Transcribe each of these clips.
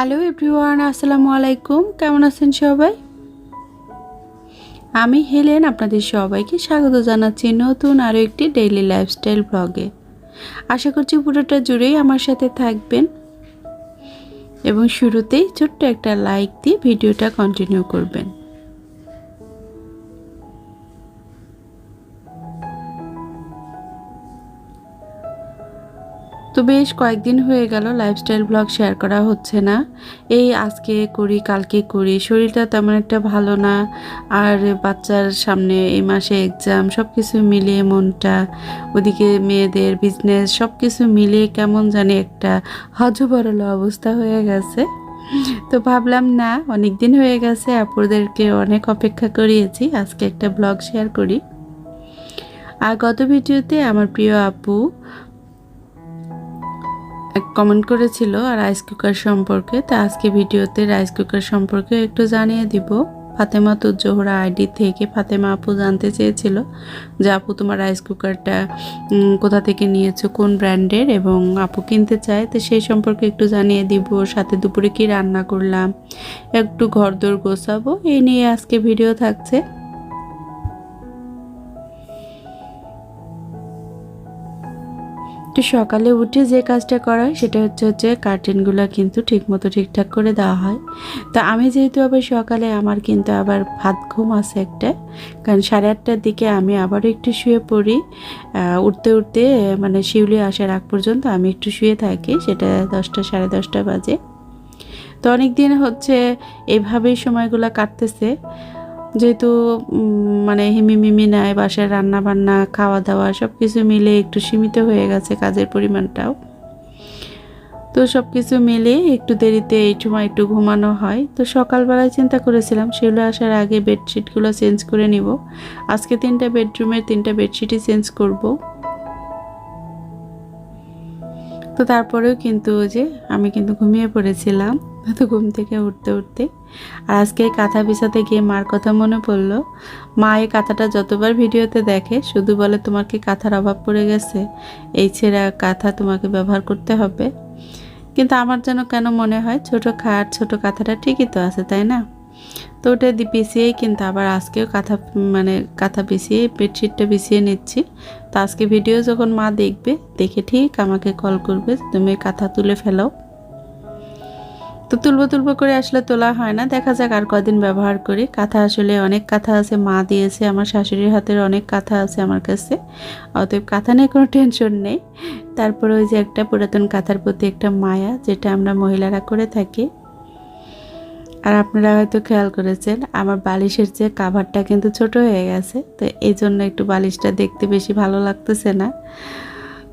Hello everyone, আসসালামু আলাইকুম। কেমন আছেন সবাই? আমি হেলেন আপনাদের সবাইকে স্বাগত জানাচ্ছি নতুন আরও একটি ডেইলি লাইফস্টাইল ব্লগে আশা করছি পুরোটা জুড়েই আমার সাথে থাকবেন। এবং শুরুতেই ছোট্ট একটা লাইক দিয়ে ভিডিওটা কন্টিনিউ করবেন। তো বেশ কয়েকদিন হয়ে গেল লাইফস্টাইল ব্লগ শেয়ার করা হচ্ছে না। এই আজকে করি, কালকে করি, শরীরটা তেমন একটা ভালো না। আর বাচ্চার সামনে এই মাসে এক্সাম সব কিছু মিলিয়ে মনটা, ওদিকে মেয়েদের বিজনেস সব কিছু মিলিয়ে কেমন জানি একটা হজবরল অবস্থা হয়ে গেছে। তো ভাবলাম, না অনেক দিন হয়ে গেছে আপুদেরকে অনেক অপেক্ষা করিয়েছি, আজকে একটা ব্লগ শেয়ার করি। আর গত ভিডিওতে আমার প্রিয় আপু কমেন্ট করেছিল রাইস কুকার সম্পর্কে? তা আজকে ভিডিওতে রাইস কুকার সম্পর্কে একটু জানিয়ে দিব। ফাতেমা তো জোহরা আইডি থেকে ফাতেমা আপু জানতে চেয়েছিল যে, আপু, তোমার রাইস কুকারটা কোথা থেকে নিয়েছো? কোন ব্র্যান্ডের? এবং আপু কিনতে চায়, তো সেই সম্পর্কে একটু জানিয়ে দিব। সাথে দুপুরে কি রান্না করলাম? একটু ঘরদোর গোছাবো এই নিয়ে আজকে ভিডিও থাকছে। একটু সকালে উঠে যে কাজটা করা সেটা হচ্ছে হচ্ছে কার্টেনগুলো কিন্তু ঠিকমতো ঠিকঠাক করে দেওয়া হয়। তো আমি যেহেতু আবার সকালে, আমার কিন্তু আবার ভাত ঘুম আছে একটা। কারণ সাড়ে আটটার দিকে আমি আবারও একটু শুয়ে পড়ি। উঠতে উঠতে মানে শিউলি আসার আগ পর্যন্ত আমি একটু শুয়ে থাকি, সেটা দশটা, সাড়ে দশটা বাজে। তো অনেক দিন হচ্ছে এভাবেই সময়গুলো কাটতেছে। যেহেতু মানে হিমিমিমি নাই, বাসায় রান্না বান্না খাওয়া দাওয়া সব কিছু মিলে একটু সীমিত হয়ে গেছে কাজের পরিমাণটাও। তো সব কিছু মিলে একটু দেরিতে এই সময় একটু ঘুমানো হয়। তো সকালবেলায় চিন্তা করেছিলাম, সেগুলো আসার আগে বেডশিটগুলো চেঞ্জ করে নিব। আজকে তিনটা বেডরুমের তিনটা বেডশিটই চেঞ্জ করব। তো তারপরেও কিন্তু যে আমি কিন্তু ঘুমিয়ে পড়েছিলাম। তো ঘুম থেকে উঠতে উঠতে। আর আজকে এই কাঁথা বিছাতে গিয়ে মার কথা মনে পড়ল। মা এই কাঁথাটা যতবার ভিডিওতে দেখে, শুধু বলে, তোমার কি কাঁথার অভাব পড়ে গেছে? এই ছেঁড়া কাঁথা তোমাকে ব্যবহার করতে হবে। কিন্তু আমার যেন কেন মনে হয়, ছোট খাট, ছোট কাঁথাটা ঠিকই তো আছে, তাই না? তো ওটা পিছিয়েই কিন্তু আবার আজকেও কাঁথা মানে কাঁথা পিছিয়ে বেডশিটটা পিছিয়ে নিচ্ছি। তো আজকে ভিডিও যখন মা দেখবে, দেখে ঠিক আমাকে কল করবে তুমি কাঁথা তুলে ফেলাও। তো তুলবো তুলবো করে আসলে তোলা হয় না। দেখা যাক আর কদিন ব্যবহার করি। কাঁথা আসলে অনেক কাঁথা আছে, মা দিয়েছে, আমার শাশুড়ির হাতের অনেক কাঁথা আছে আমার কাছে। অতএব কাঁথা নিয়ে কোনো টেনশন নেই। তারপরে ওই যে একটা পুরাতন কাঁথার প্রতি একটা মায়া, যেটা আমরা মহিলারা করে থাকি। আর আপনারা হয়তো খেয়াল করেছেন, আমার বালিশের যে কাভারটা কিন্তু ছোট হয়ে গেছে, তো এই জন্য একটু বালিশটা দেখতে বেশি ভালো লাগতেছে না।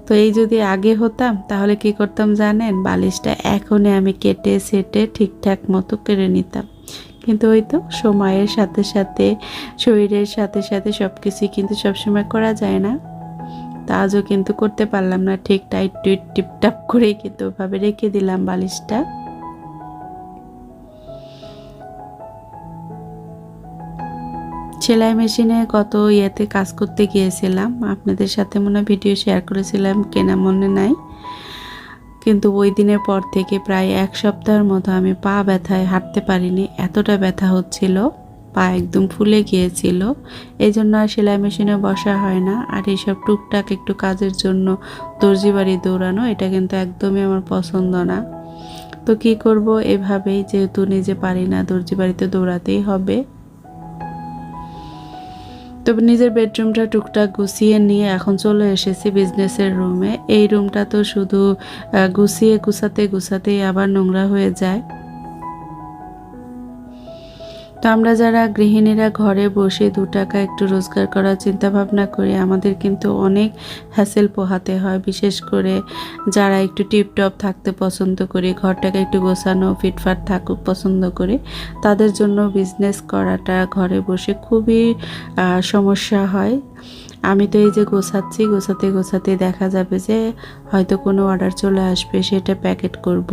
তো এই যদি আগে হতাম, তাহলে কি করতাম জানেন? বালিশটা এখনই আমি কেটে সেটে ঠিকঠাক মতো কেড়ে নিতাম। কিন্তু ওই তো সময়ের সাথে সাথে, শরীরের সাথে সাথে সব কিছুই কিন্তু সবসময় করা যায় না। তা আজও কিন্তু করতে পারলাম না, ঠিক টাইট টুইট টিপটাপ করেই কিন্তু ওভাবে রেখে দিলাম বালিশটা। সেলাই মেশিনে কত ইয়েতে কাজ করতে গিয়েছিলাম। আপনাদের সাথে মনে ভিডিও শেয়ার করেছিলাম, কেনা মনে নাই। কিন্তু ওই দিনের পর থেকে প্রায় এক সপ্তাহের মতো আমি পা ব্যথায় হাঁটতে পারিনি। এতটা ব্যথা হচ্ছিল, পা একদম ফুলে গিয়েছিল। এই জন্য আর সেলাই মেশিনে বসা হয় না। আর এইসব টুকটাক একটু কাজের জন্য দর্জি বাড়ি দৌড়ানো, এটা কিন্তু একদমই আমার পছন্দ না। তো কি করব এভাবেই, যেহেতু নিজে পারি না দর্জি বাড়িতে দৌড়াতেই হবে। তবে নিজের বেডরুমটা টুকটাক গুছিয়ে নিয়ে এখন চলে এসেছি বিজনেসের রুমে এই রুমটা তো শুধু গুছিয়ে, গুছাতে, গুছাতেই আবার নোংরা হয়ে যায়। তো আমরা যারা গৃহিণীরা ঘরে বসে দু টাকা একটু রোজগার করার চিন্তা ভাবনা করি, আমাদের কিন্তু অনেক হ্যাসেল পোহাতে হয়। বিশেষ করে যারা একটু টিপটপ থাকতে পছন্দ করি, ঘরটাকে একটু গোছানো, ফিটফাট থাকুক পছন্দ করে, তাদের জন্য বিজনেস করাটা ঘরে বসে খুবই সমস্যা হয়। আমি তো এই যে গোছাচ্ছি, গোছাতে গোছাতে দেখা যাবে যে হয়তো কোনো অর্ডার চলে আসবে, সেটা প্যাকেট করব।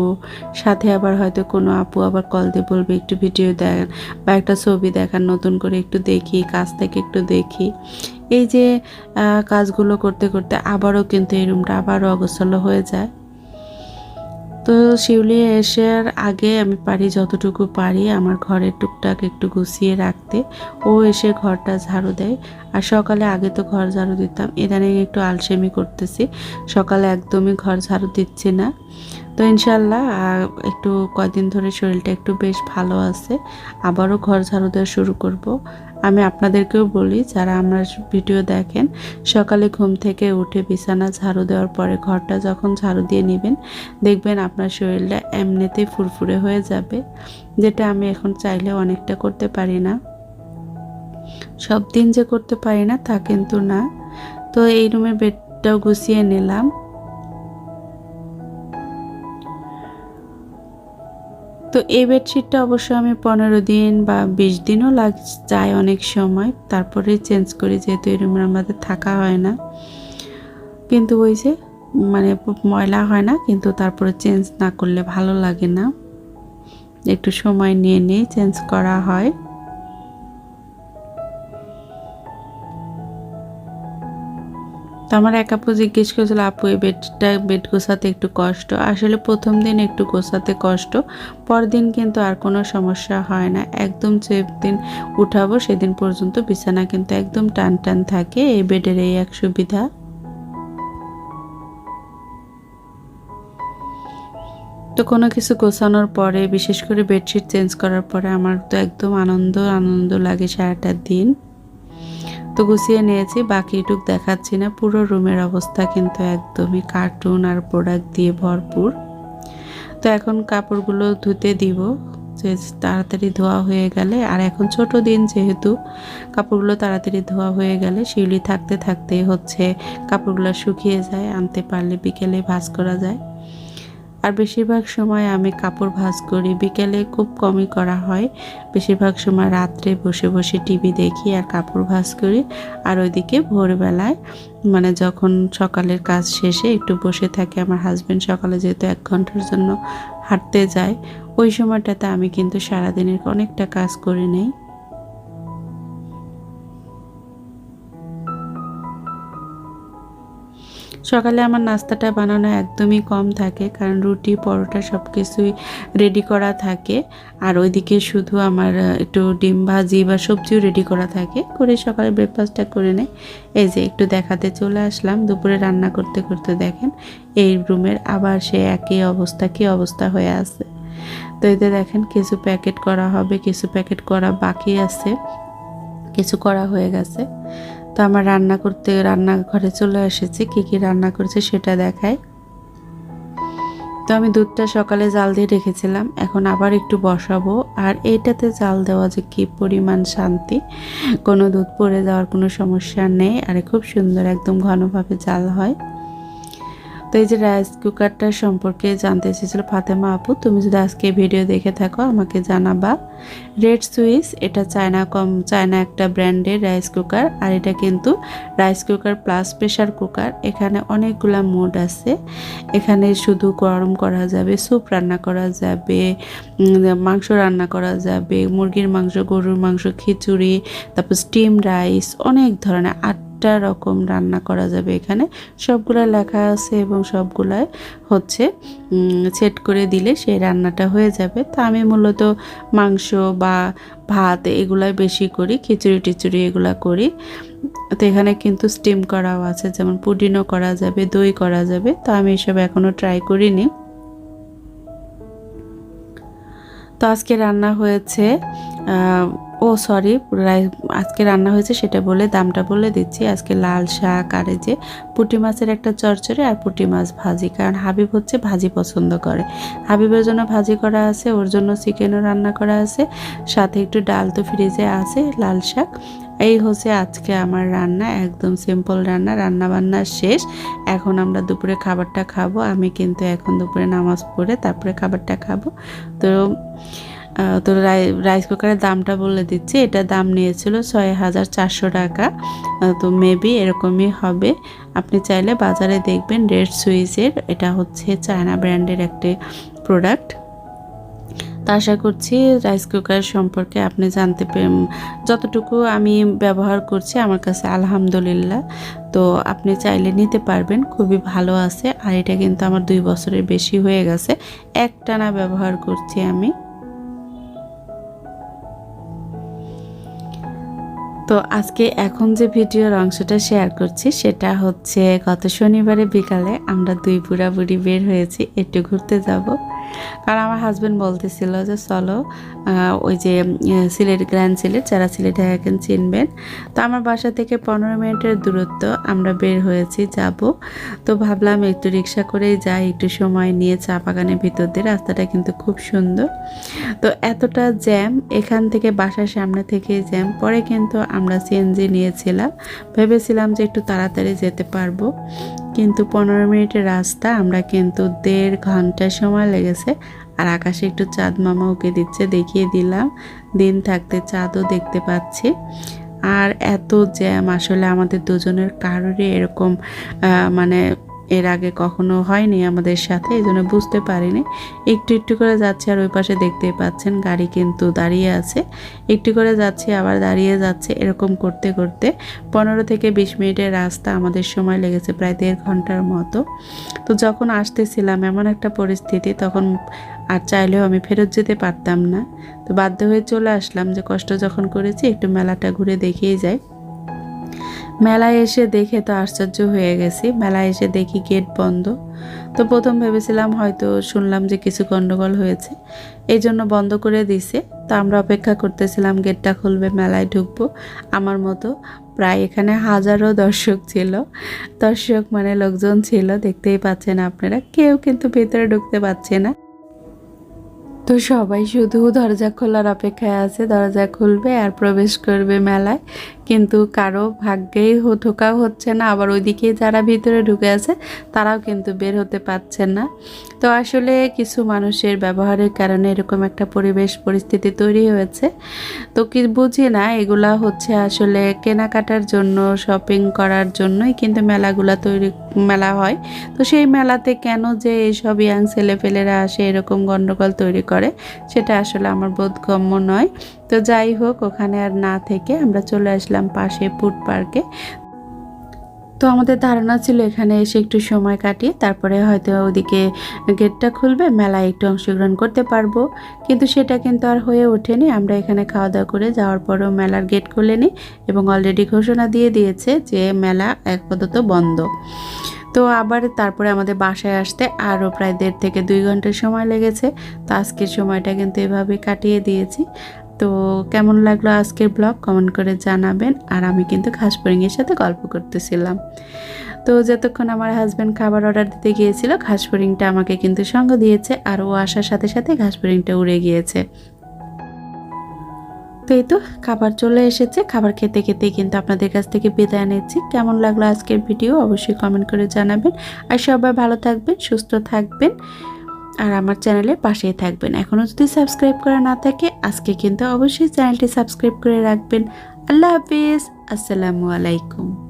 সাথে আবার হয়তো কোনো আপু আবার কল দিয়ে বলবে, একটু ভিডিও দেখান বা একটা ছবি দেখান, নতুন করে একটু দেখি, কাজ থেকে একটু দেখি। এই যে কাজগুলো করতে করতে আবারও কিন্তু এই রুমটা আবারও অগোছালো হয়ে যায়। তো শিউলি এসার আগে আমি পারি যতটুকু পারি আমার ঘরের টুকটাক একটু গুছিয়ে রাখতে। ও এসে ঘরটা ঝাড়ু দেয়। আর সকালে আগে তো ঘর ঝাড়ু দিতাম। ইদানিং একটু আলসেমি করতেছি। সকালে একদমই ঘর ঝাড়ু দিচ্ছি না। তো ইনশাল্লাহ একটু কয়দিন ধরে শরীরটা একটু বেশ ভালো আছে। আবারও ঘর ঝাড়ু দেওয়া শুরু করব। আমি আপনাদেরকেও বলি, যারা আমার ভিডিও দেখেন, সকালে ঘুম থেকে উঠে বিছানা ঝাড়ু দেওয়ার পরে ঘরটা যখন ঝাড়ু দিয়ে নেবেন, দেখবেন আপনার শরীরটা এমনিতেই ফুরফুরে হয়ে যাবে, যেটা আমি এখন চাইলেও অনেকটা করতে পারি না। সব দিন যে করতে পারি না, তা কিন্তু না। তো এই রুমের বেডটাও গুছিয়ে নিলাম। তো এই বেডশিটটা অবশ্য আমি পনেরো দিন বা বিশ দিনও লাগ, যায় অনেক সময়। তারপরে চেঞ্জ করি যেহেতু এই রুমের আমাদের থাকা হয় না। কিন্তু ওই যে মানে ময়লা হয় না, কিন্তু তারপরে চেঞ্জ না করলে ভালো লাগে না। একটু সময় নিয়ে নিয়ে চেঞ্জ করা হয়। তো আমার এক আপু জিজ্ঞেস করেছিল, আপু, এই বেডটা, বেড গোছাতে একটু কষ্ট? আসলে প্রথম দিন একটু গোছাতে কষ্ট পরদিন কিন্তু আর কোনো সমস্যা হয় না। একদম যেদিন উঠাবো সেদিন পর্যন্ত বিছানা কিন্তু একদম টান টান থাকে এই বেডের এই এক সুবিধা। তো কোনো কিছু গোছানোর পরে, বিশেষ করে বেডশিট চেঞ্জ করার পরে আমার তো একদম আনন্দ আনন্দ লাগে সারাটা দিন। তো গুছিয়ে নিয়েছি, বাকিটুক দেখাচ্ছি না। পুরো রুমের অবস্থা কিন্তু একদমই কার্টুন আর প্রোডাক্ট দিয়ে ভরপুর। তো এখন কাপড়গুলো ধুতে দিব, যে তাড়াতাড়ি ধোয়া হয়ে গেলে। আর এখন ছোট দিন যেহেতু, কাপড়গুলো তাড়াতাড়ি ধোয়া হয়ে গেলে শিউলি থাকতে থাকতে হচ্ছে, কাপড়গুলো শুকিয়ে যায়, আনতে পারলে বিকেলে ভাঁজ করা যায়। আর বেশিরভাগ সময় আমি কাপড় ভাঁজ করি। বিকেলে খুব কমই করা হয়। বেশিরভাগ সময় রাত্রে বসে বসে টিভি দেখি আর কাপড় ভাঁজ করি। আর ওইদিকে ভোরবেলায় মানে যখন সকালের কাজ শেষে একটু বসে থাকে, আমার হাজব্যান্ড সকালে যেহেতু এক ঘণ্টার জন্য হাঁটতে যায়, ওই সময়টাতে আমি কিন্তু সারাদিনের অনেকটা কাজ করে নেই। সকালে আমার নাস্তাটা বানানো একদমই কম থাকে, কারণ রুটি, পরোটা সব কিছুই রেডি করা থাকে। আর ওইদিকে শুধু আমার একটু ডিম ভাজি বা সবজিও রেডি করা থাকে। করে সকালে ব্রেকফাস্টটা করে নেই। এই যে একটু দেখাতে চলে আসলাম, দুপুরে রান্না করতে করতে দেখেন, এই রুমের আবার সে একই অবস্থা, কী অবস্থা হয়ে আছে। তো এতে দেখেন, কিছু প্যাকেট করা হবে, কিছু প্যাকেট করা বাকি আছে, কিছু করা হয়ে গেছে। তো আমার রান্না করতে রান্নাঘরে চলে এসেছি, কি কি রান্না করেছে সেটা দেখায় তো আমি দুধটা সকালে জাল দিয়ে রেখেছিলাম, এখন আবার একটু বসাবো। আর এইটাতে জাল দেওয়া যে কি পরিমাণ শান্তি, কোনো দুধ পড়ে যাওয়ার কোনো সমস্যা নেই। আর খুব সুন্দর, একদম ঘনভাবে জাল হয়। তো এই যে রাইস কুকারটা সম্পর্কে জানতে চেয়েছিল ফাতেমা আপু, তুমি যদি আজকে ভিডিও দেখে থাকো, আমাকে জানাবা। রেড সুইস এটা চায়না কম চায়না একটা ব্র্যান্ডের রাইস কুকার আর এটা কিন্তু rice cooker plus pressure cooker এখানে অনেকগুলা মোড আছে। এখানে শুধু গরম করা যাবে স্যুপ রান্না করা যাবে মাংস রান্না করা যাবে, মুরগির মাংস, গরুর মাংস, খিচুড়ি, তারপর স্টিম রাইস অনেক ধরনের। আটটা রকম রান্না করা যাবে এখানে। সবগুলা লেখা আছে এবং সবগুলাই হচ্ছে সেট করে দিলে সেই রান্নাটা হয়ে যাবে। তো আমি মূলত মাংস বা ভাত এগুলাই বেশি করি, খিচুড়ি টিচুড়ি এগুলা করি। তো এখানে কিন্তু স্টিম করাও আছে, যেমন পুডিনও করা যাবে, দই করা যাবে। তো আমি এসব এখনও ট্রাই করিনি। তো আজকে রান্না হয়েছে ও সরি আজকে রান্না হয়েছে সেটা বলে, দামটা বলে দিচ্ছি। আজকে লাল শাক আর যে পুঁটি মাছের একটা চরচড়ে আর পুঁটি মাছ ভাজি, কারণ হাবিব হচ্ছে ভাজি পছন্দ করে। হাবিবের জন্য ভাজি করা আছে, ওর জন্য চিকেনও রান্না করা আছে, সাথে একটু ডাল তো ফ্রিজে আছে, লাল শাক। এই হচ্ছে আজকে আমার রান্না, একদম সিম্পল রান্না রান্না বান্না শেষ। এখন আমরা দুপুরে খাবারটা খাব, আমি কিন্তু এখন দুপুরে নামাজ পড়ে তারপরে খাবারটা খাব। তো তো রাই- রাইস কুকারের দামটা বলে দিচ্ছি। এটা দাম নিয়েছিল ছয় হাজার চারশো টাকা। তো মেবি এরকমই হবে। আপনি চাইলে বাজারে দেখবেন রেড সুইচের এটা হচ্ছে চায়না ব্র্যান্ডের একটি প্রোডাক্ট তো আশা করছি রাইস কুকার সম্পর্কে আপনি জানতে যতটুকু আমি ব্যবহার করছি আমার কাছে আলহামদুলিল্লাহ। তো আপনি চাইলে নিতে পারবেন, খুবই ভালো আছে। আর এটা কিন্তু আমার দুই বছরের বেশি হয়ে গেছে। একটানা ব্যবহার করছি আমি। তো আজকে এখন যে ভিডিওর অংশটা শেয়ার করছি, সেটা হচ্ছে গত শনিবারে বিকালে আমরা দুই বুড়া বুড়ি বের হয়েছি, একটু ঘুরতে যাব। কারণ আমার হাজব্যান্ড বলতেছিল যে, চলো ওই যে সিলেট গ্র্যান্ড সিলেট যারা সিলেট এখন চিনবেন। তো আমার বাসা থেকে পনেরো মিনিটের দূরত্ব, আমরা বের হয়েছি, যাব। তো ভাবলাম একটু রিক্সা করেই যাই, একটু সময় নিয়ে চা বাগানের ভিতর দিয়ে। রাস্তাটা কিন্তু খুব সুন্দর। তো এতটা জ্যাম এখান থেকে বাসার সামনে থেকে জ্যাম পরে কিন্তু আমরা সিএনজি নিয়েছিলাম। ভেবেছিলাম যে একটু তাড়াতাড়ি যেতে পারব। কিন্তু পনেরো মিনিটের রাস্তা, আমরা কিন্তু দেড় ঘণ্টা সময় লেগেছে। আর আকাশে একটু চাঁদ মামা ওকে দিচ্ছে, দেখিয়ে দিলাম। দিন থাকতে চাঁদও দেখতে পাচ্ছি। আর এত জ্যাম আসলে আমাদের দুজনের কারোরই এরকম মানে এর আগে কখনো হয়নি আমাদের সাথে, এই জন্য বুঝতে পারিনি। একটু একটু করে যাচ্ছে আর ওই পাশে দেখতেই পাচ্ছেন গাড়ি কিন্তু দাঁড়িয়ে আছে। একটু করে যাচ্ছে, আবার দাঁড়িয়ে যাচ্ছে এরকম করতে করতে। পনেরো থেকে বিশ মিনিটের রাস্তা আমাদের সময় লেগেছে প্রায় দেড় ঘণ্টার মতো। তো যখন আসতেছিলাম এমন একটা পরিস্থিতি, তখন আর চাইলেও আমি ফেরত যেতে পারতাম না। তো বাধ্য হয়ে চলে আসলাম যে কষ্ট যখন করেছি, একটু মেলাটা ঘুরে দেখিয়ে যাই। মেলায় এসে দেখে তো আশ্চর্য হয়ে গেছি। মেলায় এসে দেখি গেট বন্ধ। তো প্রথম ভেবেছিলাম হয়তো শুনলাম যে কিছু গন্ডগোল হয়েছে। এই জন্য বন্ধ করে দিছে তো আমরা অপেক্ষা করতেছিলাম গেটটা খুলবে, মেলায় ঢুকবো। আমার মতো প্রায় এখানে হাজারো দর্শক ছিল। দর্শক মানে লোকজন ছিল, দেখতেই পাচ্ছেন আপনারা। কেউ কিন্তু ভেতরে ঢুকতে পারছে না। তো সবাই শুধু দরজা খোলার অপেক্ষায় আছে। দরজা খুলবে আর প্রবেশ করবে মেলায়। কিন্তু কারও ভাগ্যেই ঢোকাও হচ্ছে না। আবার ওইদিকে যারা ভিতরে ঢুকে আছে, তারাও কিন্তু বের হতে পারছেন না। তো আসলে কিছু মানুষের ব্যবহারের কারণে এরকম একটা পরিবেশ, পরিস্থিতি তৈরি হয়েছে। তো কি বুঝি না, এগুলা হচ্ছে আসলে কেনাকাটার জন্য শপিং করার জন্যই কিন্তু মেলাগুলা তৈরি, মেলা হয়। তো সেই মেলাতে কেন যে এইসব ইয়াং ছেলেপেলেরা আসে, এরকম গণ্ডগোল তৈরি করে, সেটা আসলে আমার বোধগম্য নয়। তো যাই হোক, ওখানে আর না থেকে আমরা চলে আসলাম পাশে ফুড পার্কে। তো আমাদের ধারণা ছিল এখানে এসে একটু সময় কাটিয়ে তারপরে হয়তো ওদিকে গেটটা খুলবে, মেলায় একটু অংশগ্রহণ করতে পারব। কিন্তু সেটা কিন্তু আর হয়ে ওঠেনি। আমরা এখানে খাওয়া দাওয়া করে যাওয়ার পরেও মেলার গেট খুলেনি এবং অলরেডি ঘোষণা দিয়ে দিয়েছে যে মেলা আপাতত বন্ধ। তো আবার তারপরে আমাদের বাসায় আসতে আরও প্রায় দেড় থেকে দুই ঘণ্টার সময় লেগেছে। তো আজকের সময়টা কিন্তু এভাবে কাটিয়ে দিয়েছি। তো কেমন লাগল আজকের ব্লগ? কমেন্ট করে জানাবেন। আর আমি কিন্তু ঘাসপরিংয়ের সাথে গল্প করতেছিলাম। তো যতক্ষণ আমার হাজব্যান্ড খাবার অর্ডার দিতে গিয়েছিল ঘাসপরিংটা আমাকে কিন্তু সঙ্গ দিয়েছে আর ও আসার সাথে সাথে ঘাসপরিংটা উড়ে গিয়েছে। তো এই তো খাবার চলে এসেছে। খাবার খেতে খেতে কিন্তু আপনাদের কাছ থেকে বিদায় নিচ্ছি। কেমন লাগল আজকের ভিডিও? অবশ্যই কমেন্ট করে জানাবেন। আর সবাই ভালো থাকবেন, সুস্থ থাকবেন। আর আমার চ্যানেলে পাশেই থাকবেন। এখনও যদি সাবস্ক্রাইব করা না থাকে, আজকে কিন্তু অবশ্যই চ্যানেলটি সাবস্ক্রাইব করে রাখবেন। আল্লাহ হাফিজ। আসসালামু আলাইকুম।